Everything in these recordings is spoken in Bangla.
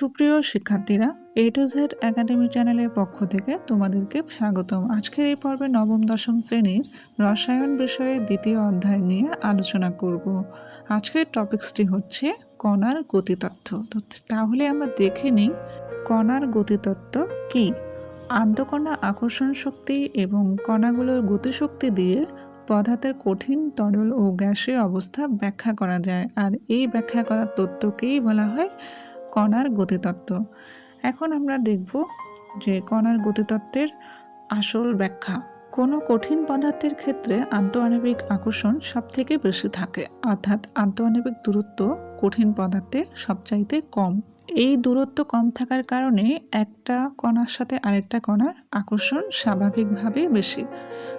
সুপ্রিয় শিক্ষার্থীরা এ টু জেড একাডেমি চ্যানেলের পক্ষ থেকে তোমাদেরকে স্বাগতম। আজকের এই পর্বে নবম, দশম শ্রেণির রসায়ন বিষয়ে দ্বিতীয় অধ্যায় নিয়ে আলোচনা করব। আজকের টপিকসটি হচ্ছে কণার গতিতত্ত্ব। তো তাহলে আমরা দেখে নিই কণার গতিতত্ত্ব কি? আন্তকণা আকর্ষণ শক্তি এবং কণাগুলোর গতিশক্তি দিয়ে পদার্থের কঠিন, তরল ও গ্যাসের অবস্থা ব্যাখ্যা করা যায়। আর এই ব্যাখ্যা করার তত্ত্বকেই বলা হয় কণার গতিতত্ত্ব। এখন আমরা দেখব যে কণার গতিতত্ত্বের আসল ব্যাখ্যা। কোনো কঠিন পদার্থের ক্ষেত্রে আন্তঃআণবিক আকর্ষণ সবথেকে বেশি থাকে, অর্থাৎ আন্তঃআণবিক দূরত্ব কঠিন পদার্থে সবচাইতে কম। এই দূরত্ব কম থাকার কারণে একটা কণার সাথে আরেকটা কণার আকর্ষণ স্বাভাবিকভাবে বেশি।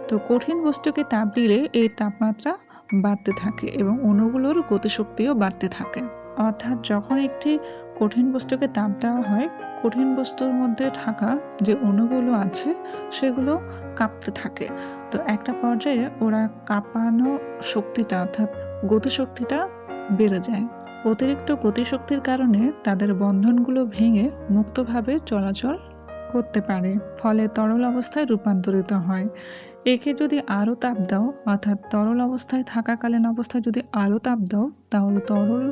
তো কঠিন বস্তুকে তাপ দিলে এই তাপমাত্রা বাড়তে থাকে এবং অণুগুলোর গতিশক্তিও বাড়তে থাকে। অর্থাৎ যখন একটি কঠিন বস্তুকে তাপ দেওয়া হয়, কঠিন বস্তুর মধ্যে থাকা যে অণুগুলো আছে, সেগুলো কাঁপতে থাকে। তো একটা পর্যায়ে ওরা কাঁপানো শক্তিটা অর্থাৎ গতিশক্তিটা বেড়ে যায়। অতিরিক্ত গতিশক্তির কারণে তাদের বন্ধনগুলো ভেঙে মুক্তভাবে চলাচল করতে পারে, ফলে তরল অবস্থায় রূপান্তরিত হয়। একে যদি আরও তাপ দাও, অর্থাৎ তরল অবস্থায় থাকাকালীন অবস্থায় যদি আরও তাপ দাও, তাহলে তরল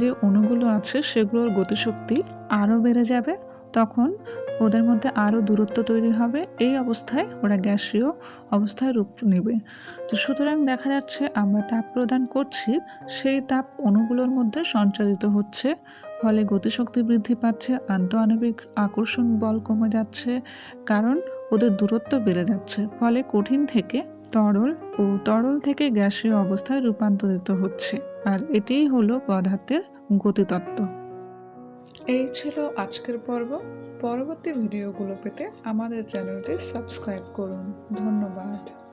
যে অণুগুলো আছে সেগুলোর গতিশক্তি আরও বেড়ে যাবে। তখন ওদের মধ্যে আরও দূরত্ব তৈরি হবে, এই অবস্থায় ওরা গ্যাসীয় অবস্থায় রূপ নেবে। তো সুতরাং দেখা যাচ্ছে আমরা তাপ প্রদান করছি, সেই তাপ অণুগুলোর মধ্যে সঞ্চারিত হচ্ছে। ফলে গতিশক্তি বৃদ্ধি পাচ্ছে, আন্তঃআণবিক আকর্ষণ বল কমে যাচ্ছে, কারণ ওদের দূরত্ব বেড়ে যাচ্ছে। ফলে কঠিন থেকে তরল ও তরল থেকে গ্যাসীয় অবস্থায় রূপান্তরিত হচ্ছে, আর এটিই হলো পদার্থের গতিতত্ত্ব। এই ছিল আজকের পর্ব। পরবর্তী ভিডিওগুলো পেতে আমাদের চ্যানেলটি সাবস্ক্রাইব করুন। ধন্যবাদ।